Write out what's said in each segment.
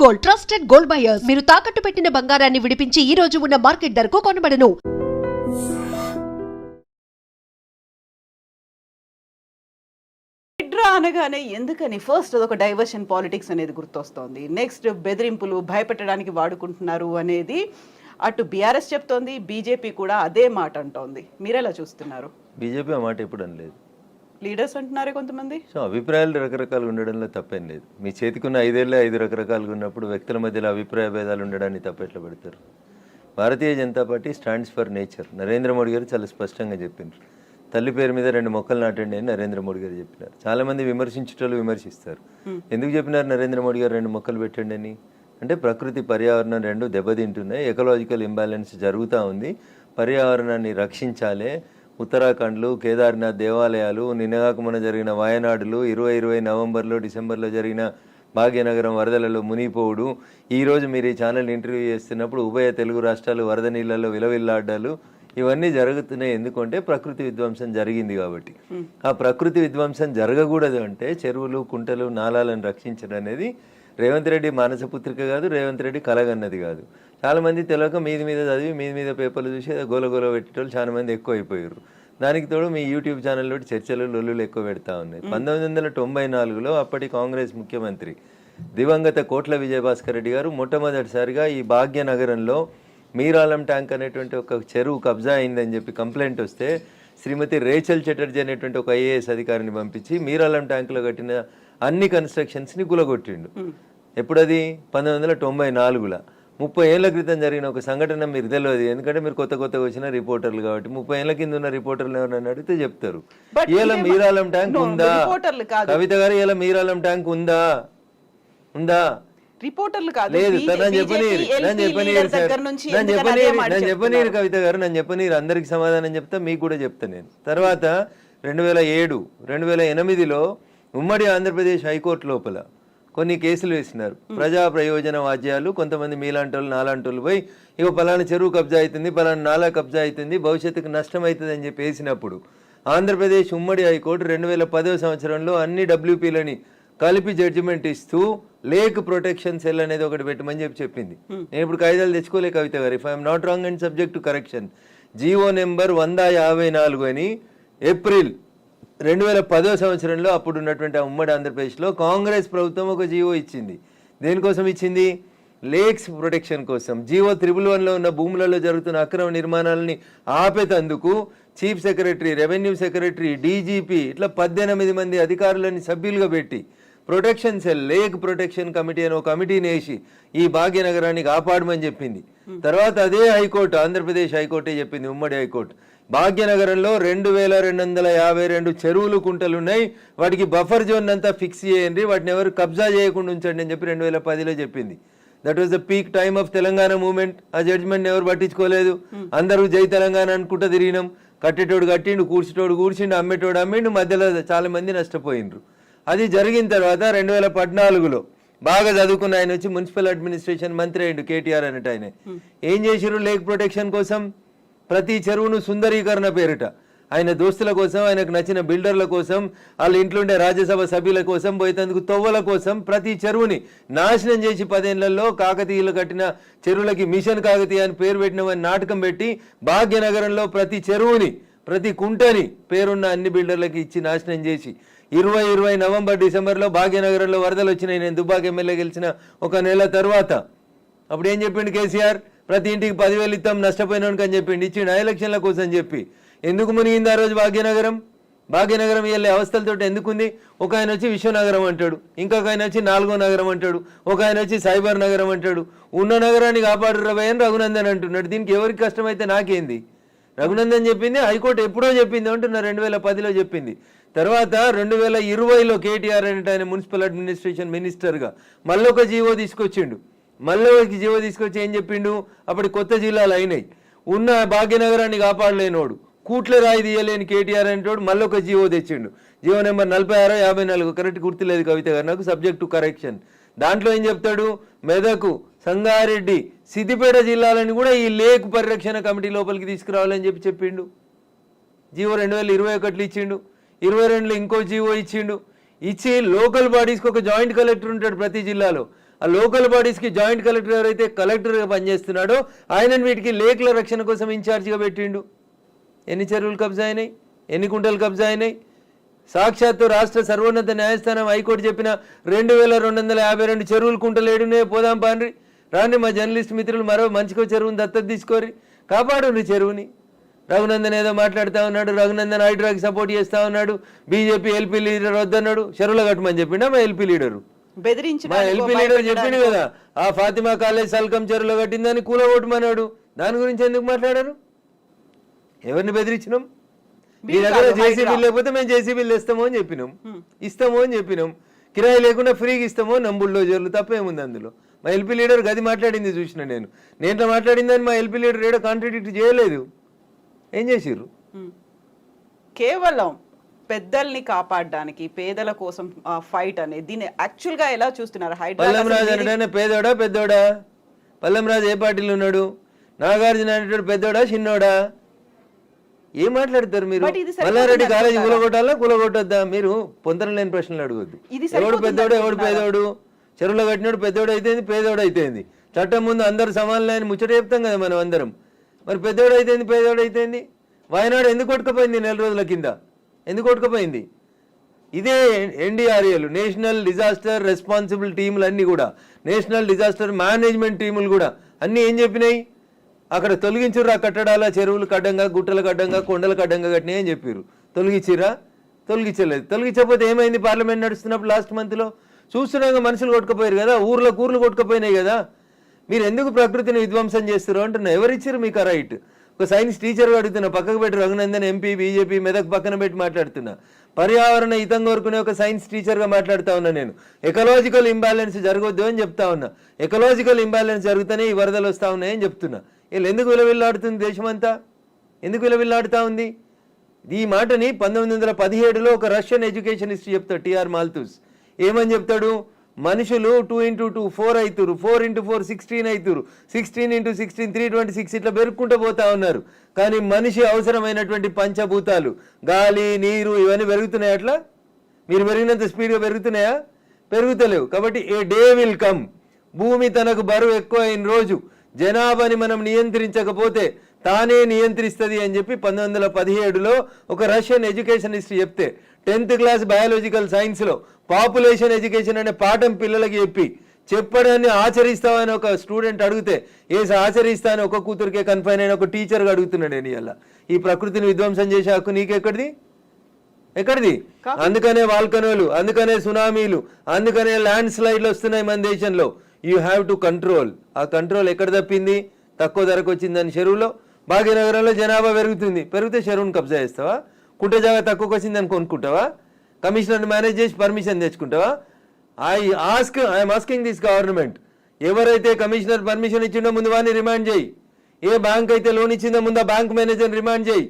Gold trusted gold buyers మీరు తాకట్టు పెట్టిన బంగారాన్ని విడిపించి ఈ రోజు ఉన్న మార్కెట్ ధరకు కొనబడను. అనగానే ఎందుకని? ఫస్ట్ అదొక డైవర్షన్ పాలిటిక్స్ అనేది గుర్తొస్తోంది. నెక్స్ట్ బెదిరింపులు భయపెట్టడానికి వాడుకుంటున్నారు అనేది అటు బీఆర్ఎస్ చెప్తోంది. బీజేపీ కూడా అదే మాట అంటోంది. మీరెలా చూస్తున్నారు? బీజేపీ ఆ మాట ఎప్పుడు అనలేదు లీడర్స్ అంటున్నారే కొంతమంది? సో అభిప్రాయాలు రకరకాలుగా ఉండడంలో తప్పేం లేదు. మీ చేతికున్న ఐదేళ్ళే ఐదు రకరకాలుగా ఉన్నప్పుడు వ్యక్తుల మధ్యలో అభిప్రాయ భేదాలు ఉండడాన్ని తప్పెట్లా పెడతారు? Bharatiya Janata party stands for nature Narendra Modi garu చాలా స్పష్టంగా చెప్పిండ్రు. తల్లి పేరు మీద రెండు మొక్కలు నాటండి అని నరేంద్ర మోడీ గారు చెప్పినారు. చాలా మంది విమర్శించేటోళ్ళు విమర్శిస్తారు. ఎందుకు చెప్పినారు నరేంద్ర మోడీ గారు రెండు మొక్కలు పెట్టండి అని? అంటే ప్రకృతి పర్యావరణం రెండు దెబ్బతింటున్నాయి. ఎకలాజికల్ ఇంబ్యాలెన్స్ జరుగుతూ ఉంది. పర్యావరణాన్ని రక్షించాలి. ఉత్తరాఖండ్లు కేదార్నాథ్ దేవాలయాలు నిన్నగాక మొన్న జరిగిన వాయనాడులు ఇరవై ఇరవై నవంబర్లో డిసెంబర్లో జరిగిన భాగ్యనగరం వరదలలో మునిగిపోవుడు. ఈరోజు మీరు ఈ ఛానల్ ఇంటర్వ్యూ చేస్తున్నప్పుడు ఉభయ తెలుగు రాష్ట్రాలు వరద నీళ్ళల్లో విలవిల్లాడ్డాలు. ఇవన్నీ జరుగుతున్నాయి. ఎందుకంటే ప్రకృతి విధ్వంసం జరిగింది కాబట్టి. ఆ ప్రకృతి విధ్వంసం జరగకూడదు అంటే చెరువులు కుంటలు నాలాలను రక్షించడం అనేది రేవంత్ రెడ్డి మానస పుత్రిక కాదు రేవంత్ రెడ్డి కలగన్నది కాదు. చాలా మంది తెలియక మీది మీద చదివి మీది మీద పేపర్లు చూసి ఏదో గోల గోల పెట్టేటోళ్ళు చాలా మంది ఎక్కువ అయిపోయారు. దానికి తోడు మీ యూట్యూబ్ ఛానల్లో చర్చలు లొల్లులు ఎక్కువ పెడతా ఉన్నాయి. పంతొమ్మిది వందల తొంభై నాలుగులో అప్పటి కాంగ్రెస్ ముఖ్యమంత్రి దివంగత కోట్ల విజయభాస్కర్ రెడ్డి గారు మొట్టమొదటిసారిగా ఈ భాగ్యనగరంలో మీరాలం ట్యాంక్ అనేటువంటి ఒక చెరువు కబ్జా అయిందని చెప్పి కంప్లైంట్ వస్తే శ్రీమతి రేచల్ చటర్జీ అనేటువంటి ఒక ఐఏఎస్ అధికారిని పంపించి మీరాలం ట్యాంకులో కట్టిన అన్ని కన్స్ట్రక్షన్స్ని గులగొట్టిండు. ఎప్పుడది? పంతొమ్మిది వందల తొంభై నాలుగులో. ముప్పై ఏళ్ళ క్రితం జరిగిన ఒక సంఘటన మీరు తెలియదు ఎందుకంటే మీరు కొత్త కొత్తగా వచ్చిన రిపోర్టర్లు కాబట్టి ముప్పై ఏళ్ళ కింద ఉన్న రిపోర్టర్లు ఎవరైనా అడిగితే చెప్తారు. మీరాలం ట్యాంక్ ఉందా. కవిత గారు ఇలా మీరాలం ట్యాంక్ ఉందా? ఉందా? రిపోర్టర్లు కాదు. లేదు నన్ను చెప్పనీరు నన్ను నన్ను నన్ను? కవిత గారు నన్ను చెప్పనీరు. అందరికి సమాధానం చెప్తా మీకు కూడా చెప్తా నేను. తర్వాత రెండు వేల ఏడు రెండు వేల ఎనిమిదిలో ఉమ్మడి ఆంధ్రప్రదేశ్ హైకోర్టు లోపల కొన్ని కేసులు వేసినారు. ప్రజా ప్రయోజన వాద్యాలు కొంతమంది మీలాంటి వాళ్ళు నాలాంటి వాళ్ళు పోయి ఇక పలానా చెరువు కబ్జా అవుతుంది పలానా నాలా కబ్జా అవుతుంది భవిష్యత్తుకు నష్టం అవుతుంది అని చెప్పి వేసినప్పుడు ఆంధ్రప్రదేశ్ ఉమ్మడి హైకోర్టు రెండు వేల పదవ సంవత్సరంలో అన్ని డబ్ల్యూపీలని కలిపి జడ్జిమెంట్ ఇస్తూ లేక్ ప్రొటెక్షన్ సెల్ అనేది ఒకటి పెట్టమని చెప్పి చెప్పింది. నేను ఇప్పుడు కాయిదాలు తెచ్చుకోలే Kavitha garu. If I'm not wrong and subject to correction GO number వంద యాభై నాలుగు అని ఏప్రిల్ రెండు వేల పదో సంవత్సరంలో అప్పుడు ఉన్నటువంటి ఉమ్మడి ఆంధ్రప్రదేశ్లో కాంగ్రెస్ ప్రభుత్వం ఒక జీవో ఇచ్చింది. దేనికోసం ఇచ్చింది? లేక్స్ ప్రొటెక్షన్ కోసం. జీవో త్రిబుల్ వన్లో ఉన్న భూములలో జరుగుతున్న అక్రమ నిర్మాణాలని ఆపేతందుకు chief secretary revenue secretary DGP ఇట్లా పద్దెనిమిది మంది అధికారులని సభ్యులుగా పెట్టి protection cell lake protection committee అని ఒక కమిటీని వేసి ఈ భాగ్యనగరాన్ని కాపాడమని చెప్పింది. తర్వాత అదే హైకోర్టు ఆంధ్రప్రదేశ్ హైకోర్టే చెప్పింది ఉమ్మడి హైకోర్టు. భాగ్యనగరంలో రెండు వేల రెండు వందల యాభై రెండు చెరువులు కుంటలు ఉన్నాయి. వాటికి బఫర్ జోన్ అంతా ఫిక్స్ చేయండి. వాటిని ఎవరు కబ్జా చేయకుండా ఉంచండి అని చెప్పి రెండు వేల పదిలో చెప్పింది. That was the peak time of Telangana movement ఆ జడ్జ్మెంట్ ఎవరు పట్టించుకోలేదు. అందరూ జై తెలంగాణ అనుకుంటా తిరిగినాం. కట్టేటోడు కట్టిండు కూర్చేటోడు కూర్చిండు అమ్మేటోడు అమ్మిండు మధ్యలో చాలా మంది నష్టపోయిండ్రు అది జరిగిన తర్వాత రెండు వేల పద్నాలుగులో బాగా చదువుకున్న ఆయన వచ్చి మున్సిపల్ అడ్మినిస్ట్రేషన్ మంత్రి అయ్యిండు కేటీఆర్ అన్నట్టు ఆయన. ఏం చేసిరు లేక్ ప్రొటెక్షన్ కోసం? ప్రతి చెరువును సుందరీకరణ పేరిట. ఆయన దోస్తుల కోసం ఆయనకు నచ్చిన బిల్డర్ల కోసం వాళ్ళ ఇంట్లో ఉండే రాజ్యసభ సభ్యుల కోసం పోయేందుకు తొవ్వల కోసం ప్రతి చెరువుని నాశనం చేసి పదేళ్ళలో కాకతీయులు కట్టిన చెరువులకి మిషన్ కాకతీయ అని పేరు పెట్టినవని నాటకం పెట్టి భాగ్యనగరంలో ప్రతి చెరువుని ప్రతి కుంటని పేరున్న అన్ని బిల్డర్లకి ఇచ్చి నాశనం చేసి. ఇరవై ఇరవై నవంబర్ డిసెంబర్లో భాగ్యనగరంలో వరదలు వచ్చినాయి. నేను దుబ్బాక ఎమ్మెల్యే గెలిచిన ఒక నెల తర్వాత. అప్పుడు ఏం చెప్పిండు కేసీఆర్? ప్రతి ఇంటికి పదివేలు ఇస్తాం నష్టపోయినానికి అని చెప్పిండు ఇచ్చిండు ఎలక్షన్ల కోసం చెప్పి. ఎందుకు మునిగింది ఆ రోజు భాగ్యనగరం? భాగ్యనగరం వెళ్ళే అవస్థలతో ఎందుకుంది? ఒక ఆయన వచ్చి విశ్వనగరం అంటాడు ఇంకొక ఆయన వచ్చి నాలుగో నగరం అంటాడు ఒక ఆయన వచ్చి సైబర్ నగరం అంటాడు. ఉన్న నగరాన్ని కాపాడు రవై అని రఘునందన్ అంటున్నాడు. దీనికి ఎవరికి కష్టమైతే నాకేంది? రఘునందన్ చెప్పింది హైకోర్టు ఎప్పుడో చెప్పింది అంటున్నా రెండు వేల పదిలో చెప్పింది. తర్వాత రెండు వేల ఇరవైలో కేటీఆర్ అనేట ఆయన మున్సిపల్ అడ్మినిస్ట్రేషన్ మినిస్టర్గా మళ్ళీ ఒక జీవో తీసుకొచ్చిండు. మళ్ళీ జీవో తీసుకొచ్చి ఏం చెప్పిండు? అప్పటి కొత్త జిల్లాలు అయినాయి. ఉన్న భాగ్యనగరాన్ని కాపాడలేనోడు. కూట్ల రాయి తీయలేని కేటీఆర్ అనేటోడు మళ్ళీ ఒక జీవో తెచ్చిండు. జీవో నెంబర్ నలభై ఆరో యాభై నాలుగు కరెక్ట్ గుర్తులేదు కవిత గారు. నాకు సబ్జెక్టు కరెక్షన్ దాంట్లో ఏం చెప్తాడు? మెదకు సంగారెడ్డి సిద్దిపేట జిల్లాలని కూడా ఈ లేక్ పరిరక్షణ కమిటీ లోపలికి తీసుకురావాలని చెప్పి చెప్పిండు. జీవో రెండు వేల ఇరవై ఒకటిలో ఇచ్చిండు. ఇరవై రెండులో ఇంకో జీవో ఇచ్చిండు. ఇచ్చి లోకల్ బాడీస్కి ఒక జాయింట్ కలెక్టర్ ఉంటాడు ప్రతి జిల్లాలో. ఆ లోకల్ బాడీస్కి జాయింట్ కలెక్టర్ ఎవరైతే కలెక్టర్గా పనిచేస్తున్నాడో ఆయనను వీటికి లేకుల రక్షణ కోసం ఇన్ఛార్జిగా పెట్టిండు. ఎన్ని చెరువులు కబ్జా అయినాయి? ఎన్ని కుంటలు కబ్జా అయినాయి? సాక్షాత్తు రాష్ట్ర సర్వోన్నత న్యాయస్థానం హైకోర్టు చెప్పిన రెండు వేల రెండు వందల యాభై రెండు చెరువులు కుంటలు ఏడునే పోదాం పాండ్రి. రాండి మా జర్నలిస్ట్ మిత్రులు మరో మంచికో చెరువుని దత్తత తీసుకోరి కాపాడు చెరువుని. రఘునందన్ ఏదో మాట్లాడుతూ ఉన్నాడు రఘునందన్ హైడ్రాకి సపోర్ట్ చేస్తూ ఉన్నాడు బీజేపీ ఎల్పీ లీడర్ వద్దన్నాడు చెరువుల కట్టమని చెప్పిండా మా ఎల్పీ లీడరు? ఎల్పీ లీడర్ చెప్పిండు భయపెట్టడానికో కదా ఆ ఫాతిమా కాలేజ్ సల్కం చెరువులో కట్టిందని కూలగొట్టమన్నాడు దాని గురించి ఎందుకు మాట్లాడారు? ఎవరిని బెదిరించినాం? మీ దగ్గర జేసీబీ. లేకపోతే మేము జేసీబీలు ఇస్తాము అని చెప్పినాం. ఇస్తాము అని చెప్పినాం. కిరాయి లేకుండా ఫ్రీగా ఇస్తాము నంబుల్లో జోర్లు తప్పేముంది అందులో? మా ఎల్పీ లీడర్ గది మాట్లాడింది చూసిన నేను. నేను మాట్లాడిందని మా ఎల్పీ లీడర్ ఏడో కాంట్రాడిక్ట్ చేయలేదు. ఏం చేసిర్రు. కేవలం పెద్దల్ని కాపాడడానికి పేదల కోసం ఫైట్ అనేది దీన్ని యాక్చువల్గా ఎలా చూస్తున్నారు? పల్లం హైదరాబాద్ రాజు పేదోడా పెద్దోడా? పల్లం రాజు ఏ పార్టీలో ఉన్నాడు? నాగార్జున అనేటోడు పెద్దోడా చిన్నోడా? ఏం మాట్లాడతారు మీరు? మల్లారెడ్డి కాలేజీ? కూలగొట్టాలా కూలగొట్టొద్దా? మీరు పొంతన లేని ప్రశ్నలు అడగొద్దు. ఎవడు పెద్దోడు ఎవడు? పేదోడు? చెరువులో కట్టినోడు పెద్దోడు అయితేంది పేదోడు అయితేంది. చట్టం ముందు అందరు సమానలే అని ముచ్చట చెప్తాం కదా మనం అందరం. మరి పెద్దోడు అయితేంది పేదోడు అయితేంది? వాయనాడు ఎందుకు కొట్టుకుపోయింది నెల రోజుల కింద? ఎందుకు కొట్టుకుపోయింది? ఇదే ఎన్డీఆర్ఏలు నేషనల్ డిజాస్టర్ రెస్పాన్సిబుల్ టీములు అన్నీ కూడా నేషనల్ డిజాస్టర్ మేనేజ్మెంట్ టీములు కూడా అన్నీ ఏం చెప్పినాయి? అక్కడ తొలగించుర్రు కట్టడాల చెరువులు కడ్డంగా గుట్టలు కడ్డంగా కొండలు కడ్డంగా కట్టినాయి అని చెప్పారు తొలగించిరా తొలగించలేదు. తొలగించకపోతే ఏమైంది? పార్లమెంట్ నడుస్తున్నప్పుడు లాస్ట్ మంత్లో? చూస్తున్నాక మనుషులు కొట్టుకుపోయారు కదా ఊర్లో కూర్లు కొట్టుకుపోయినాయి కదా. మీరు ఎందుకు ప్రకృతిని విధ్వంసం చేస్తారు అంటున్నా? ఎవరిచ్చారు మీకు ఆ రైట్ ఒక సైన్స్ టీచర్ అడుగుతున్నా పక్కకు పెట్టి రఘునందన్ ఎంపీ బీజేపీ మెదక్ పక్కన పెట్టి మాట్లాడుతున్నా. పర్యావరణ హితం కోరుకునే ఒక సైన్స్ టీచర్గా మాట్లాడుతా ఉన్నా నేను. ఎకలాజికల్ ఇంబ్యాలెన్స్ జరగొద్దు అని చెప్తా ఉన్నా. ఎకలాజికల్ ఇంబ్యాలెన్స్ జరుగుతూనే ఈ వరదలు వస్తూ ఉన్నాయని చెప్తున్నా. వీళ్ళు ఎందుకు విలవిల్లాడుతుంది దేశమంతా? ఎందుకు విలవిల్లాడుతూ ఉంది? ఈ మాటని పంతొమ్మిది వందల పదిహేడులో ఒక రష్యన్ ఎడ్యుకేషనిస్ట్ చెప్తాడు టిఆర్ మాల్తూస్. ఏమని చెప్తాడు? మనుషులు టూ ఇంటూ టూ ఫోర్ అవుతురు four into four sixteen అవుతురు sixteen into sixteen three twenty six ఇట్లా పెరుక్కుంటూ పోతా ఉన్నారు. కానీ మనిషి అవసరమైనటువంటి పంచభూతాలు గాలి నీరు ఇవన్నీ పెరుగుతున్నాయి అట్లా? మీరు పెరిగినంత స్పీడ్గా పెరుగుతున్నాయా? పెరుగుతలేవు. కాబట్టి ఏ డే విల్ కమ్ భూమి తనకు బరువు ఎక్కువ అయిన రోజు. జనాభాని మనం నియంత్రించకపోతే తానే నియంత్రిస్తుంది అని చెప్పి పంతొమ్మిది వందల పదిహేడులో ఒక రష్యన్ ఎడ్యుకేషనిస్ట్ చెప్తే టెన్త్ క్లాస్ బయాలజికల్ సైన్స్లో పాపులేషన్ ఎడ్యుకేషన్ అనే పాఠం పిల్లలకి చెప్పి చెప్పడాన్ని ఆచరిస్తామని ఒక స్టూడెంట్ అడిగితే ఏసి ఆచరిస్తా అని ఒక కూతురికే కన్ఫైన్ అయిన ఒక టీచర్గా అడుగుతున్నాడు నేను ఇలా ఈ ప్రకృతిని విధ్వంసం చేసే హక్కు నీకెక్కడిది? ఎక్కడిది? అందుకనే వాల్కనోలు అందుకనే సునామీలు అందుకనే ల్యాండ్ స్లైడ్లు వస్తున్నాయి మన దేశంలో. యూ హ్యావ్ టు కంట్రోల్ ఆ కంట్రోల్ ఎక్కడ తప్పింది? తక్కువ ధరకు వచ్చిందని చెరువులో. భాగ్యనగరంలో జనాభా పెరుగుతుంది. పెరిగితే చెరువును కబ్జా చేస్తావా? కుంట జాగా తక్కువకి వచ్చిందని కొనుక్కుంటావా? కమిషనర్ని మేనేజ్ చేసి permission తెచ్చుకుంటావా? I ask I'm asking this government ఎవరైతే కమిషనర్ పర్మిషన్ ఇచ్చిండో ముందు వాడిని రిమాండ్ చేయి. ఏ బ్యాంక్ అయితే లోన్ ఇచ్చిందో ముందు ఆ బ్యాంక్ మేనేజర్ రిమాండ్ చేయి.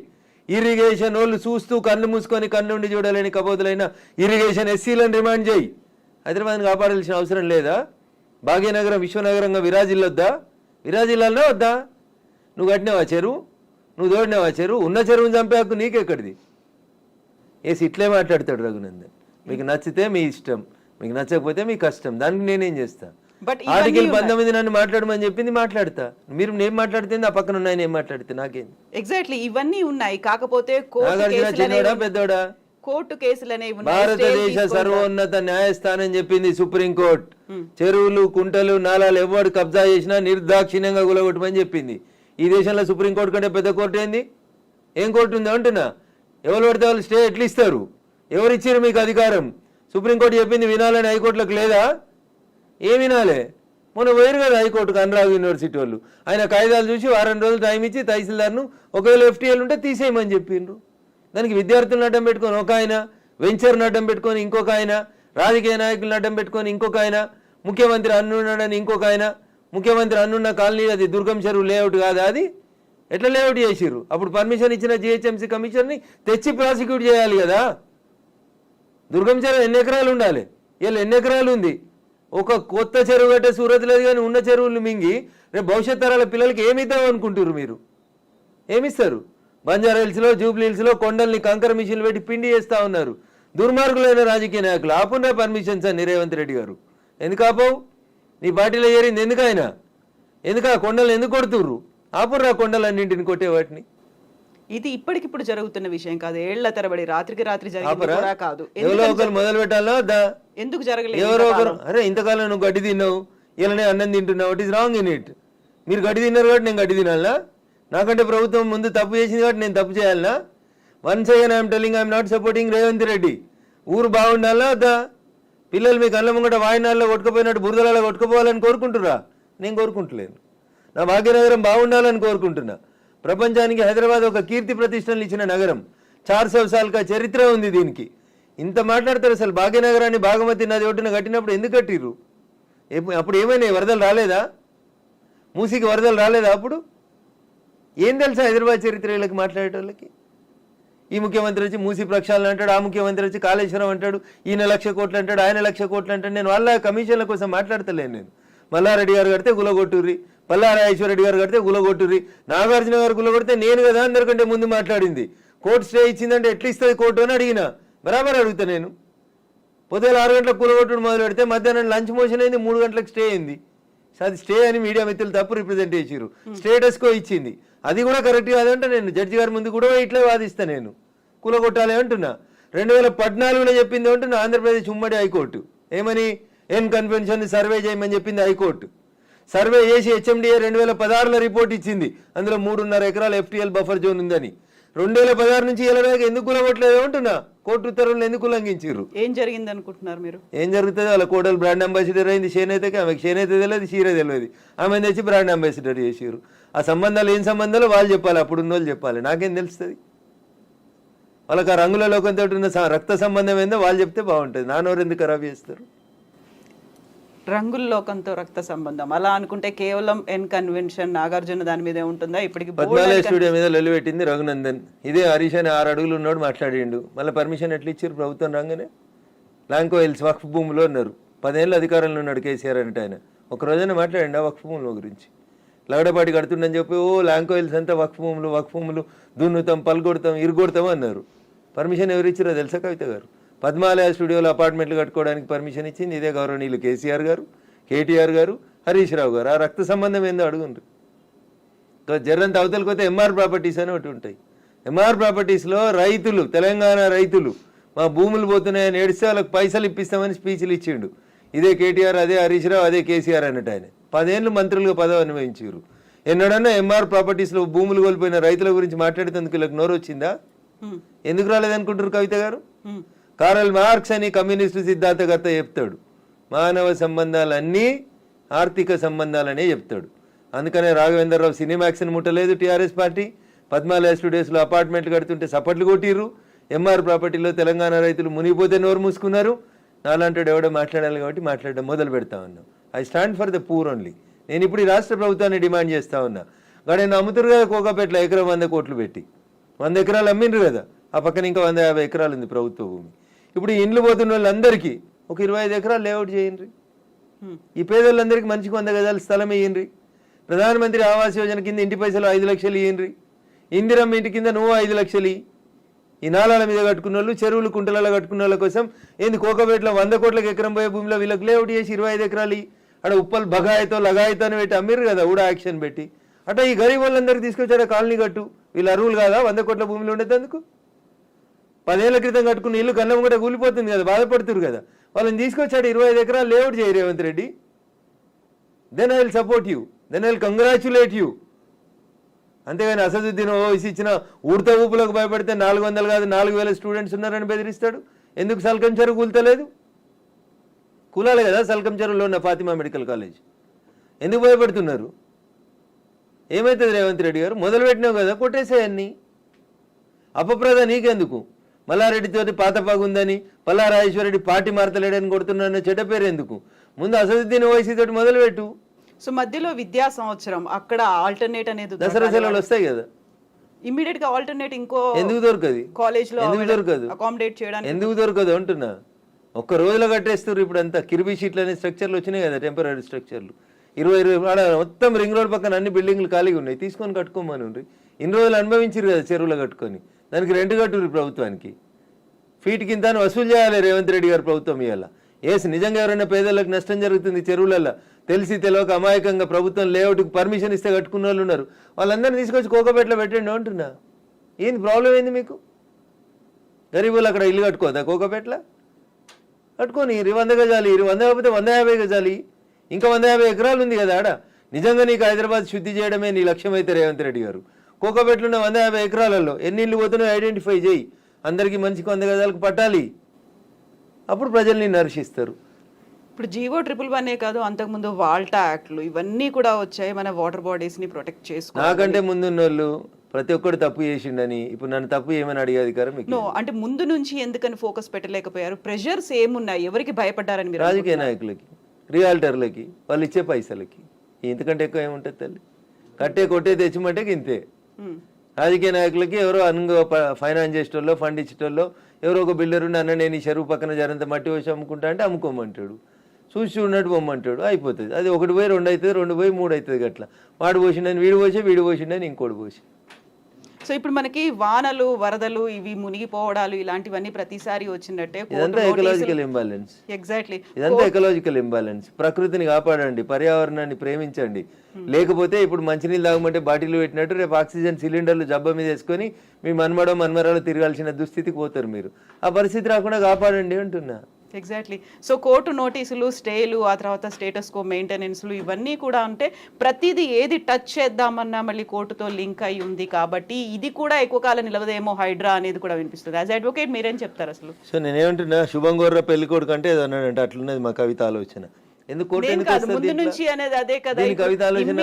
ఇరిగేషన్ వాళ్ళు చూస్తూ కన్ను మూసుకొని కన్నుండి చూడలేని కబోతులైన ఇరిగేషన్ ఎస్సీలను రిమాండ్ చేయి. హైదరాబాద్ని కాపాడాల్సిన అవసరం లేదా? భాగ్యనగరం విశ్వనగరంగా విరాజిల్లొద్దా విరాజిల్లాలనే వద్దా? నువ్వు కట్టినావా చెరువు? నువ్వు తోడినావా చెరువు? ఉన్న చెరువుని చంపే హక్కు నీకెక్కడిది? ఏసి ఇట్లే మాట్లాడతాడు రఘునందన్. మీకు నచ్చితే మీ ఇష్టం మీకు నచ్చకపోతే మీ కష్టం. దానికి నేనేం చేస్తా? ఆర్టికల్ ఉన్నాయి. పంతొమ్మిది నన్ను మాట్లాడమని చెప్పింది మాట్లాడతా. మీరు నేను మాట్లాడితే ఆ పక్కన ఉన్నాయని ఏం మాట్లాడితే నాకేంది? ఎగ్జాక్ట్లీ ఇవన్నీ ఉన్నాయి. కాకపోతే చిన్నోడా పెద్దోడా కోర్టు కేసులు అనేవి ఉన్నాయి. భారతదేశ. సర్వోన్నత న్యాయస్థానం చెప్పింది సుప్రీంకోర్టు చెరువులు కుంటలు నాలాలు ఎవడు కబ్జా చేసినా నిర్దాక్షిణ్యంగా గులగొట్టమని చెప్పింది. ఈ దేశంలో సుప్రీంకోర్టు కంటే పెద్ద కోర్టు ఏంది? ఏం కోర్టు ఉంది అంటున్నా? ఎవరు పడితే వాళ్ళు స్టే ఎట్లా ఇస్తారు? ఎవరు ఇచ్చారు మీకు అధికారం? సుప్రీంకోర్టు చెప్పింది వినాలని హైకోర్టులకు లేదా? ఏం వినాలే? మొన్న పోయారు కదా హైకోర్టుకు అనురాగ్ యూనివర్సిటీ వాళ్ళు. ఆయన కాగితాలు చూసి వారం రోజులు టైం ఇచ్చి తహసీల్దార్ను ఒకవేళ ఎఫ్టీఎల్ ఉంటే తీసేయమని చెప్పిండ్రు. దానికి విద్యార్థులను అడ్డం పెట్టుకొని ఒక ఆయన వెంచర్ను అడ్డం పెట్టుకొని ఇంకొక ఆయన రాజకీయ నాయకులను అడ్డం పెట్టుకొని ఇంకొక ఆయన ముఖ్యమంత్రి అన్నున్నాడని ఇంకొక ఆయన ముఖ్యమంత్రి అన్నున్న కాలనీ అది దుర్గం చెరువు లేఅవుట్ కాదా అది? ఎట్లా లేఅవుట్ చేసిర్రు? అప్పుడు పర్మిషన్ ఇచ్చిన జిహెచ్ఎంసీ కమిషన్ని తెచ్చి ప్రాసిక్యూట్ చేయాలి కదా. దుర్గం చెరువు ఎన్ని ఎకరాలు ఉండాలి? వీళ్ళు ఎన్ని ఎకరాలు ఉంది? ఒక కొత్త చెరువు కట్టే సూరత్ లేదు కానీ ఉన్న చెరువులు మింగి రేపు భవిష్యత్ తరాల పిల్లలకి ఏమి ఇద్దాం అనుకుంటున్నారు మీరు? ఏమిస్తారు? బంజారా హిల్స్లో జూబ్లీ హిల్స్లో కొండల్ని కంకర మిషన్లు పెట్టి పిండి చేస్తా ఉన్నారు. దుర్మార్గులైన రాజకీయ నాయకులు ఆపున్నా పర్మిషన్స్ అని రేవంత్ రెడ్డి గారు. ఎందుకు ఆపవు? నీ పార్టీలో చేరింది ఎందుకు ఆయన? ఎందుకు ఆ కొండలు ఎందుకు కొడుతుర్రు? ఆపుర్రా కొండలన్నింటిని కొట్టే వాటిని. ఇది ఇప్పటికిప్పుడు జరుగుతున్న విషయం కాదు. ఏళ్ళ తరబడి రాత్రికి రాత్రి కాదు. ఎవరో ఎందుకని ఒకరు మొదలు పెట్టాలా? ఎందుకు జరగలేదు ఎవరో ఒకరు అరే ఇంతకాలం నువ్వు గడ్డి తిన్నావు. ఇలానే అన్నం తింటున్నావు. It is wrong in it మీరు గడ్డి తిన్నారు కాబట్టి నేను గడ్డి తినాలా? నాకంటే ప్రభుత్వం ముందు తప్పు చేసింది కాబట్టి నేను తప్పు చేయాలనా once again I'm telling I'm not supporting Revanth Reddy. ఊరు బాగుండాలా? వద్దా? పిల్లలు మీ కళ్ళ ముంగట వాయినాల్లో కొట్టుకుపోయినట్టు బురదలలో కొట్టుకుపోవాలని కోరుకుంటురా నేను కోరుకుంటలేను. నా భాగ్యనగరం బాగుండాలని కోరుకుంటున్నా. ప్రపంచానికి హైదరాబాద్ ఒక కీర్తి ప్రతిష్టలు ఇచ్చిన నగరం. చార్ సంవత్సరాలుగా చరిత్ర ఉంది దీనికి. ఇంత మాట్లాడతారు అసలు భాగ్యనగరాన్ని భాగమతి నది ఒడ్డున కట్టినప్పుడు ఎందుకు కట్టిర్రు? అప్పుడు ఏమైనాయి? వరదలు రాలేదా? మూసికి వరదలు రాలేదా అప్పుడు? ఏం తెలుసా హైదరాబాద్ చరిత్ర వీళ్ళకి మాట్లాడేటోళ్ళకి? ఈ ముఖ్యమంత్రి వచ్చి మూసి ప్రక్షాళన అంటాడు ఆ ముఖ్యమంత్రి వచ్చి కాళేశ్వరం అంటాడు ఈయన లక్ష కోట్లు అంటాడు ఆయన లక్ష కోట్లు అంటాడు. నేను వాళ్ళ కమిషన్ల కోసం మాట్లాడతలేను నేను. మల్లారెడ్డి గారు కడితే గులగొట్టుర్రి. పల్లారాయేశ్వరరెడ్డి గారు కడితే గులగొట్టుర్రి. నాగార్జున గారు గులగొడితే నేను కదా అందరికంటే ముందు మాట్లాడింది. కోర్టు స్టే ఇచ్చిందంటే ఎట్లా ఇస్తుంది కోర్టు అని అడిగిన. బరాబర్ అడుగుతా నేను. పొద్దున ఆరు గంటలకు కూలగొట్టుడు మొదలు పెడితే మధ్యాహ్నం లంచ్ మోషన్ అయింది మూడు గంటలకు స్టే అయింది. అది స్టే అని మీడియా మిత్రులు తప్పు రిప్రజెంట్ చేసిరు స్టేటస్ కో ఇచ్చింది. అది కూడా కరెక్ట్ కాదంటే నేను జడ్జి గారి ముందు కూడా ఇట్లే వాదిస్తా నేను. కూలగొట్టాలి అంటున్నా. రెండు వేల పద్నాలుగులో చెప్పింది అంటున్నా ఆంధ్రప్రదేశ్ ఉమ్మడి హైకోర్టు. ఏమని? ఎన్ కన్వెన్షన్ సర్వే చేయమని చెప్పింది హైకోర్టు. సర్వే చేసి హెచ్ఎండిఏ రెండు వేల పదహారులో రిపోర్ట్ ఇచ్చింది. అందులో మూడున్నర ఎకరాల ఎఫ్టీఎల్ బఫర్ జోన్ ఉందని. రెండు వేల పదహారు నుంచి దాకా ఎందుకు కులగొట్టలేదు అంటున్నా? కోర్టు ఉత్తర్వులను ఎందుకు ఉల్లంఘించారు ఏం జరిగింది అనుకుంటున్నారు మీరు? ఏం జరుగుతుంది? వాళ్ళ కోడలు బ్రాండ్ అంబాసిడర్ అయింది చేనేతకి ఆమెకి చేనేత తెలియదు చీర తెలియదు. ఆమె తెచ్చి బ్రాండ్ అంబాసిడర్ చేసారు ఆ సంబంధాలు ఏం సంబంధాలు? వాళ్ళు చెప్పాలి అప్పుడు ఉన్న వాళ్ళు చెప్పాలి. నాకేం తెలుస్తుంది? వాళ్ళకి ఆ రంగుల లోకంతో ఉన్న రక్త సంబంధం ఏందో వాళ్ళు చెప్తే బాగుంటుంది. నానోరు ఎందుకు ఖరాబ్ చేస్తారు? రంగుల లోకంతో రక్త సంబంధం. అలా అనుకుంటే కేవలం ఎన్ కన్వెన్షన్ నాగార్జున దాని మీదే ఉంటుందా? ఇప్పటికి పద్మాలయ స్టూడియో మీద లొల్లి పెట్టింది రఘునందన్. ఇదే హరీష్ అని ఆరు అడుగులు ఉన్నాడు మాట్లాడిండు. మళ్ళీ పర్మిషన్ ఎట్లా ఇచ్చారు ప్రభుత్వం రాగానే? లాంకో హిల్స్ వక్ఫ్ భూమిలో ఉన్నారు. పదేళ్ళు అధికారంలో ఉన్నాడు కేసీఆర్ అంటే ఆయన. ఒక రోజైనా మాట్లాడండి ఆ వక్ఫ్ భూముల గురించి. లగడపాటి కడుతుండని చెప్పి ఓ లాంకో హిల్స్ అంతా వక్ఫ్ భూములు వక్ఫ్ భూములు దున్నుతాం పల్గొడతాం ఇరుగొడతాం అన్నారు. పర్మిషన్ ఎవరు ఇచ్చారో తెలుసా కవిత గారు? పద్మాలయ స్టూడియోలో అపార్ట్మెంట్లు కట్టుకోవడానికి పర్మిషన్ ఇచ్చింది ఇదే గౌరవనీయులు కేసీఆర్ గారు కేటీఆర్ గారు హరీష్ రావు గారు. ఆ రక్త సంబంధం ఏందో అడుగుండ్రు. ఇంకా జర్రంత అవతలకి పోతే ఎంఆర్ ప్రాపర్టీస్ అని ఒకటి ఉంటాయి. ఎంఆర్ ప్రాపర్టీస్లో రైతులు తెలంగాణ రైతులు మా భూములు పోతున్నాయని ఏడిస్తే వాళ్ళకి పైసలు ఇప్పిస్తామని స్పీచ్లు ఇచ్చిండు. ఇదే కేటీఆర్ అదే హరీష్ రావు అదే కేసీఆర్ అన్నట్టు ఆయన. పదేళ్ళు మంత్రులుగా పదవి అనుభవించారు ఎన్నడన్నా ఎంఆర్ ప్రాపర్టీస్లో భూములు కోల్పోయిన రైతుల గురించి మాట్లాడేందుకు వీళ్ళకి నోరు వచ్చిందా. ఎందుకు రాలేదనుకుంటారు కవిత గారు. కారల్ మార్క్స్ అని కమ్యూనిస్టు సిద్ధాంతకర్త చెప్తాడు. మానవ సంబంధాలన్నీ ఆర్థిక సంబంధాలనే చెప్తాడు. అందుకనే రాఘవేంద్రరావు సినిమాక్స్ని ముట్టలేదు టీఆర్ఎస్ పార్టీ. పద్మాలయ స్టూడియోస్లో అపార్ట్మెంట్లు కడుతుంటే సపట్లు కొట్టిర్రు. ఎంఆర్ ప్రాపర్టీలో తెలంగాణ రైతులు మునిగిపోతే నోరు మూసుకున్నారు. నాలాంటి ఎవడో మాట్లాడాలి కాబట్టి మాట్లాడడం మొదలు పెడతా ఉన్నాం. I stand for the poor only. నేను ఇప్పుడు ఈ రాష్ట్ర ప్రభుత్వాన్ని డిమాండ్ చేస్తా ఉన్నా. కానీ అమ్ముతురు కదా కోకాపేటలో ఎకరం వంద కోట్లు పెట్టి. వంద ఎకరాలు అమ్మిండ్రు కదా. ఆ పక్కన ఇంకా వంద యాభై ఎకరాలు ఉంది ప్రభుత్వ భూమి. ఇప్పుడు ఈ ఇండ్లు పోతున్న వాళ్ళందరికీ ఒక ఇరవై ఐదు ఎకరాలు లేఅవుట్ చేయండి. ఈ పేదలందరికీ మంచికి వంద గజాల స్థలం ఇయ్యండి. ప్రధానమంత్రి ఆవాస్ యోజన కింద ఇంటి పైసలు ఐదు లక్షలు ఇయ్యండి. ఇందిరమ్మ ఇంటి కింద నువ్వు ఐదు లక్షలు. ఈ నాలాల మీద కట్టుకున్న వాళ్ళు చెరువులు కుంటలలో కట్టుకున్న వాళ్ళ కోసం ఏంది కోకబేట్లో వంద కోట్లకు ఎకరం పోయే భూమిలో వీళ్ళకి లేఅవుట్ చేసి ఇరవై ఐదు ఎకరాలు. ఆడ ఉప్పల్ బగాయితో లగాయితో అని పెట్టి అమ్మిర్రు కదా ఊడా యాక్షన్ పెట్టి. అట్లా ఈ గరీబ్ వాళ్ళందరికీ తీసుకొచ్చాడు కాలనీ కట్టు. వీళ్ళు అరువులు కాదా? వంద కోట్ల భూమిలో ఉండేందుకు? పదేళ్ళ క్రితం కట్టుకున్న ఇల్లు కన్నం కూడా కూలిపోతుంది కదా బాధపడుతురు కదా. వాళ్ళని తీసుకొచ్చాడు ఇరవై ఐదు ఎకరాలు లేఅవుట్ చేయి Revanth Reddy. Then I will support you then I will congratulate you అంతేగాని అసదుద్దీన్ ఓవైసీ ఇచ్చిన ఉడత ఊపులకు భయపడితే నాలుగు వందలు కాదు నాలుగు వేల స్టూడెంట్స్ ఉన్నారని బెదిరిస్తాడు. ఎందుకు సల్కం చెరువు కూల్తలేదు? కూలాలి కదా సల్కం చెరువులో ఉన్న ఫాతిమా మెడికల్ కాలేజ్. ఎందుకు భయపడుతున్నారు? ఏమవుతుంది రేవంత్ రెడ్డి గారు? మొదలు పెట్టినావు కదా కొట్టేసేయన్ని. అపప్రద నీకెందుకు? మల్లారెడ్డితోటి పాత పగుందని పల్లారాజేశ్వరరెడ్డి పార్టీ మారతలేడని కొడుతున్నారన్న చెడ్డ పేరు ఎందుకు ముందు అసదుద్దీన్ ఓవైసీ తోటి మొదలుపెట్టు. సో మధ్యలో విద్యా సంవత్సరం అక్కడ ఆల్టర్నేట్ అనేది దసరా సెలవులు వస్తాయి కదా. ఇమీడియట్గా ఆల్టర్నేట్ ఇంకో ఎందుకు దొరకది? కాలేజ్లో ఎందుకు దొరకదు? అకామిడేట్ చేయడానికి ఎందుకు దొరకదు అంటున్నా? ఒక్క రోజులో కట్టేస్తారు ఇప్పుడు అంతా కిర్బీ షీట్లు అనే స్ట్రక్చర్లు వచ్చినాయి కదా టెంపరీ స్ట్రక్చర్లు ఇరవై ఇరవై ఆడ మొత్తం రింగ్ రోడ్ పక్కన అన్ని బిల్డింగ్లు ఖాళీగా ఉన్నాయి. తీసుకొని కట్టుకోమని ఇన్ని రోజులు అనుభవించారు కదా చెరువులో కట్టుకొని. దానికి రెండు కట్టురు ప్రభుత్వానికి. ఫీట్ కింద వసూలు చేయాలి రేవంత్ రెడ్డి గారు ప్రభుత్వం ఇవాళ. ఏస్ నిజంగా ఎవరైనా పేదలకు నష్టం జరుగుతుంది చెరువులలో తెలిసి తెలియక అమాయకంగా ప్రభుత్వం లేఅవుట్కి పర్మిషన్ ఇస్తే కట్టుకున్న వాళ్ళు ఉన్నారు. వాళ్ళందరినీ తీసుకొచ్చి కోకపేటలో పెట్టండి అంటున్నా. ఏంది ప్రాబ్లం ఏంది మీకు? గరీబులు అక్కడ ఇల్లు కట్టుకోదా కోకపేటలో కట్టుకొని ఇరు వంద గజాలు ఇరు వంద కాకపోతే వంద యాభై గజాలి. ఇంకా వంద యాభై ఎకరాలు ఉంది కదా ఆడ. నిజంగా నీకు హైదరాబాద్ శుద్ధి చేయడమే నీ లక్ష్యం అయితే రేవంత్ రెడ్డి గారు. కోకపేటలో ఉన్న వంద యాభై ఎకరాలలో ఎన్ని ఇల్లు పోతున్నాయో ఐడెంటిఫై చేయి. అందరికీ మంచికి వంద గజాలకు పట్టాలి. అప్పుడు ప్రజల్ని నర్శిస్తారు ఇప్పుడు జీవో ట్రిపుల్ వన్ కాదు అంతకుముందు వాల్టా యాక్ట్లు ఇవన్నీ కూడా వచ్చాయి. మన వాటర్ బాడీస్ని ప్రొటెక్ట్ చేసుకో నాకంటే ముందున్న వాళ్ళు ప్రతి ఒక్కడు తప్పు చేసిండని ఇప్పుడు నన్ను తప్పు ఏమని అడిగే అధికారం నో అంటే ముందు నుంచి ఎందుకని ఫోకస్ పెట్టలేకపోయారు? ప్రెషర్స్ ఏమున్నాయి? ఎవరికి భయపడ్డారని మీరు రాజకీయ నాయకులకి రియాల్టర్లకి వాళ్ళు ఇచ్చే పైసలకి. ఇంతకంటే ఎక్కువ ఏముంటుంది తల్లి? కట్టే కొట్టే తెచ్చిమంటే ఇంతే. రాజకీయ నాయకులకి ఎవరో అనుగా ఫైనాన్స్ చేసేటోళ్ళు ఫండ్ ఇచ్చేటోళ్ళు ఎవరో ఒక బిల్డర్ ఉండి అన్న నేను ఈ చెరువు పక్కన జరంత మట్టి పోసి అమ్ముకుంటా అంటే అమ్ముకోమంటాడు. చూసి చూడనట్టు పొమ్మంటాడు. అయిపోతుంది. అది ఒకటి పోయి రెండు అవుతుంది రెండు పోయి మూడు అవుతుంది అట్లా వాడు పోసిండని వీడు పోసి వీడు పోసిండని ఇంకోటి పోసి. సో ఇప్పుడు మనకి వానలు వరదలు ఇవి మునిగిపోవడాలు ఇలాంటివన్నీ ప్రతిసారి వచ్చినట్టే ఇదంతా ఎకలాజికల్ ఇంబాలెన్స్ ఎగ్జాక్ట్లీ ఇదంతా ఎకలాజికల్ ఇంబాలెన్స్ ప్రకృతిని కాపాడండి పర్యావరణాన్ని ప్రేమించండి. లేకపోతే ఇప్పుడు మంచినీళ్ళు తాగమంటే బాటిల్ పెట్టినట్టు రేపు ఆక్సిజన్ సిలిండర్లు జబ్బ మీద వేసుకొని మీ మన్మడో మన్మరాలు తిరగాల్సిన దుస్థితికి పోతారు మీరు. ఆ పరిస్థితి రాకుండా కాపాడండి అంటున్నా. ఎగ్జాక్ట్లీ సో కోర్టు నోటీసులు స్టేలు ఆ తర్వాత స్టేటస్ కో మెయింటెనెన్స్లు ఇవన్నీ కూడా అంటే ప్రతిదీ ఏది టచ్ చేద్దామన్నా మళ్ళీ కోర్టుతో లింక్ అయి ఉంది కాబట్టి ఇది కూడా ఎక్కువ కాలం నిలవదేమో హైడ్రా అనేది కూడా వినిపిస్తుంది యాజ్ అడ్వకేట్ మీరేం చెప్తారు అసలు సో నేనేమంటున్నా శుభం గోర్ర పెళ్ళి కొడుకు అంటే ఏదో అన్నాడంటే అట్లున్నది మా కవిత ఆలోచన ఎందుకు ముందు? నుంచి అనేది అదే కదా కవిత ఆలోచన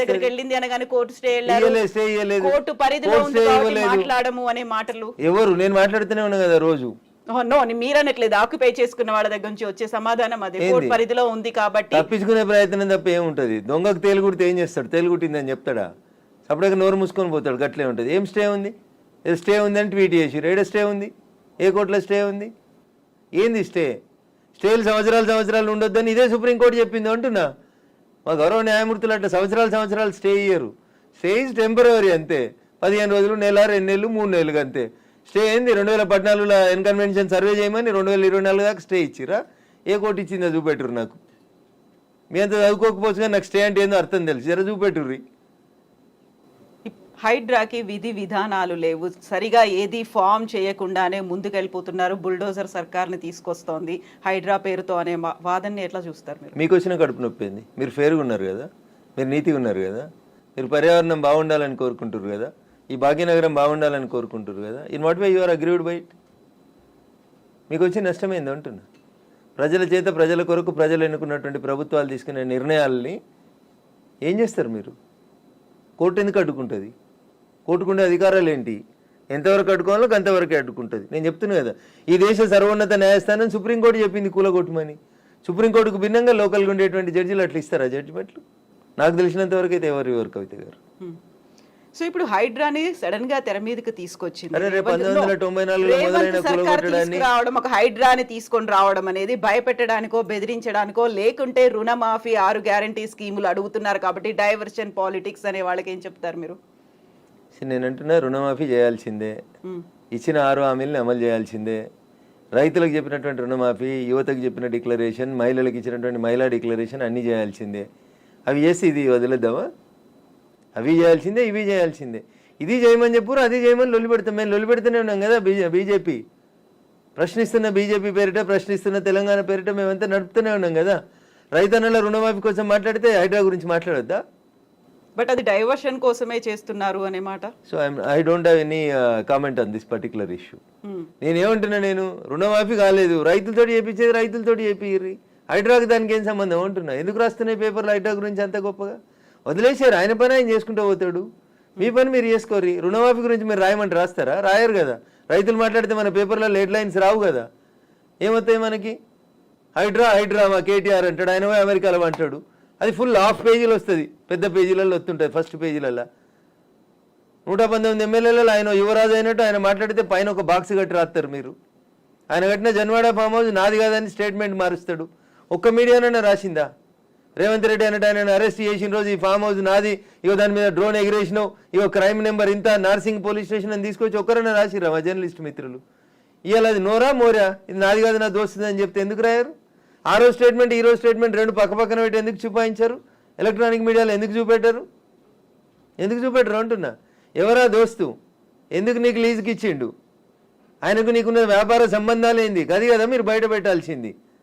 దగ్గరికి? వెళ్ళింది అనగానే కోర్టు స్టే. కోర్టు పరిధిలో. మాట్లాడము అనే మాటలు ఎవరు నేను మాట్లాడుతూనే ఉన్నా కదా రోజు నో మీరనట్లేదు ఆక్యుపై చేసుకున్న వాళ్ళ దగ్గర నుంచి వచ్చే సమాధానం అదే. కోర్టు పరిధిలో ఉంది కాబట్టి. తప్పించుకునే ప్రయత్నం తప్ప ఏముంటది? దొంగకు తేలుగుడితే ఏం చేస్తాడు? తేలుగుట్టిందని చెప్తాడా? అప్పుడే నోరు మూసుకొని పోతాడు గట్లే ఉంటుంది. ఏం స్టే ఉంది? స్టే ఉంది అని ట్వీట్ చేసి రేడ స్టే ఉంది? ఏ కోర్టులో స్టే ఉంది? ఏంది స్టే? స్టేలు సంవత్సరాలు సంవత్సరాలు ఉండొద్దని ఇదే సుప్రీంకోర్టు చెప్పింది అంటున్నా. మా గౌరవ న్యాయమూర్తులు అట్లా సంవత్సరాలు సంవత్సరాలు స్టే ఇయ్యరు. స్టే ఇస్ టెంపరీ అంతే. పదిహేను రోజులు నెల రెండు నెలలు మూడు నెలలు అంతే. స్టే ఏంది రెండు వేల పద్నాలుగులో ఎన్కన్వెన్షన్ సర్వే చేయమని రెండు వేల ఇరవై నాలుగు దాకా స్టే ఇచ్చిరా ఏ కోర్టు ఇచ్చిందో చూపెట్టురు నాకు. మీ అంత చదువుకోకపోవచ్చు కానీ నాకు స్టే అంటే ఏందో అర్థం తెలుసు. జర చూపెట్టుర్రి. హైడ్రాకి విధి విధానాలు లేవు. సరిగా ఏది ఫామ్ చేయకుండానే ముందుకెళ్ళిపోతున్నారు. బుల్డోజర్ సర్కార్ని తీసుకొస్తోంది హైడ్రా పేరుతో అనే వాదనని ఎట్లా చూస్తారు మీరు? మీకు వచ్చిన కడుపు నొప్పి ఏంది? మీరు ఫేర్గా ఉన్నారు కదా? మీరు నీతిగా ఉన్నారు కదా? మీరు పర్యావరణం బాగుండాలని కోరుకుంటారు కదా? ఈ భాగ్యనగరం బాగుండాలని కోరుకుంటారు కదా. In what way you are agreed bite మీకు వచ్చి నష్టమైంది అంటున్నా? ప్రజల చేత ప్రజల కొరకు ప్రజలు ఎన్నుకున్నటువంటి ప్రభుత్వాలు తీసుకునే నిర్ణయాలని ఏం చేస్తారు మీరు? కోర్టు ఎందుకు అడ్డుకుంటుంది? కోర్టుకుండే అధికారాలు ఏంటి? ఎంతవరకు అడ్డుకోవాలో అంతవరకే అడ్డుకుంటుంది. నేను చెప్తున్నా కదా ఈ దేశ సర్వోన్నత న్యాయస్థానం సుప్రీంకోర్టు చెప్పింది కూలగొట్టుమని. సుప్రీంకోర్టుకు భిన్నంగా లోకల్గా ఉండేటువంటి జడ్జిలు అట్లా ఇస్తారా జడ్జిమెంట్లు? నాకు తెలిసినంతవరకు అయితే ఎవరు ఎవరు కవిత గారు? సో ఇప్పుడు హైడ్రాని సడన్గా తెర మీదకి తీసుకొచ్చింది. అరే, రేపు రేవంత్- 1994 లో రేవంత్ మొదలైన సర్కార్ కూలగొట్టడాన్ని- తీసుకురావడం ఒక హైడ్రాని తీసుకొని రావడం అనేది భయపెట్టడానికో బెదిరించడానికో లేకుంటే రుణమాఫీ ఆరు గ్యారంటీ స్కీములు అడుగుతున్నారు కాబట్టి డైవర్షన్ పాలిటిక్స్ అనే వాళ్ళకి ఏం చెప్తారు మీరు? నేను అంటున్నా రుణమాఫీ చేయాల్సిందే. ఇచ్చిన ఆరు హామీలను అమలు చేయాల్సిందే. రైతులకు చెప్పినటువంటి రుణమాఫీ యువతకు చెప్పిన డిక్లరేషన్ మహిళలకు ఇచ్చినటువంటి మహిళా డిక్లరేషన్ అన్నీ చేయాల్సిందే. అవి చేసి ఇది వదిలేద్దామా? అవి చేయాల్సిందే ఇవి చేయాల్సిందే. ఇది చేయమని చెప్పురు అది చేయమని లొల్లి పెడతాం. మేము లొల్లి పెడుతూనే ఉన్నాం కదా బీజే బీజేపీ. ప్రశ్నిస్తున్న బీజేపీ పేరిట ప్రశ్నిస్తున్న తెలంగాణ పేరిట మేమంతా నడుపుతూనే ఉన్నాం కదా. రైతన్నల రుణమాఫీ కోసం మాట్లాడితే హైడ్రా గురించి మాట్లాడొద్దా? బట్ అది డైవర్షన్ కోసమే చేస్తున్నారు అనే మాట. So I I don't have any comment on this particular issue. Hmm. నేను ఏమంటున్నా నేను? రుణమాఫీ కాలేదు. రైతులతో చేపించేది రైతులతో చేపిర్రి హైడ్రాకి దానికి ఏం సంబంధం? అంటున్నా. ఎందుకు రాస్తున్నాయి పేపర్లు హైడ్రా గురించి అంత గొప్పగా? వదిలేసారు ఆయన పని ఆయన చేసుకుంటూ పోతాడు. మీ పని మీరు చేసుకోరు రుణమాఫీ గురించి మీరు రాయమంటే రాస్తారా? రాయరు కదా. రైతులు మాట్లాడితే మన పేపర్లో హెడ్ లైన్స్ రావు కదా. ఏమవుతాయి మనకి? హైడ్రా హైడ్రా మా కేటీఆర్ అంటాడు. ఆయన అమెరికాలో అంటాడు. అది ఫుల్ హాఫ్ పేజీలు వస్తుంది. పెద్ద పేజీలలో వస్తుంటుంది ఫస్ట్ పేజీలలో నూట పంతొమ్మిది ఎమ్మెల్యేలలో ఆయన యువరాజు అయినట్టు ఆయన మాట్లాడితే పైన ఒక బాక్స్ కట్టి రాస్తారు మీరు. ఆయన కట్టిన జన్వాడ ఫామ్ హౌస్ నాది కాదని స్టేట్మెంట్ మారుస్తాడు. ఒక్క మీడియానైనా రాసిందా? రేవంత్ రెడ్డి అన్నట్టు ఆయన అరెస్ట్ చేసిన రోజు ఈ ఫామ్ హౌస్ నాది. ఇగో దాని మీద డ్రోన్ ఎగిరేసినావు ఇగో క్రైమ్ నెంబర్ ఇంత నార్సింగ్ పోలీస్ స్టేషన్ అని తీసుకొచ్చి ఒక్కరైనా రాసిర్రా మా జర్నలిస్ట్ మిత్రులు. ఇవాళ అది నోరా మోరా? ఇది నాది కాదు నా దోస్తుంది అని చెప్తే ఎందుకు రాయారు? ఆ రోజు స్టేట్మెంట్ ఈ రోజు స్టేట్మెంట్ రెండు పక్క పక్కన పెట్టి ఎందుకు చూపాయించారు? ఎలక్ట్రానిక్ మీడియాలో ఎందుకు చూపెట్టారు? ఎందుకు చూపెట్టరు అంటున్నా? ఎవరా దోస్తు? ఎందుకు నీకు లీజుకి ఇచ్చిండు ఆయనకు నీకున్న వ్యాపార సంబంధాలు ఏంది? అది కదా మీరు బయట పెట్టాల్సింది.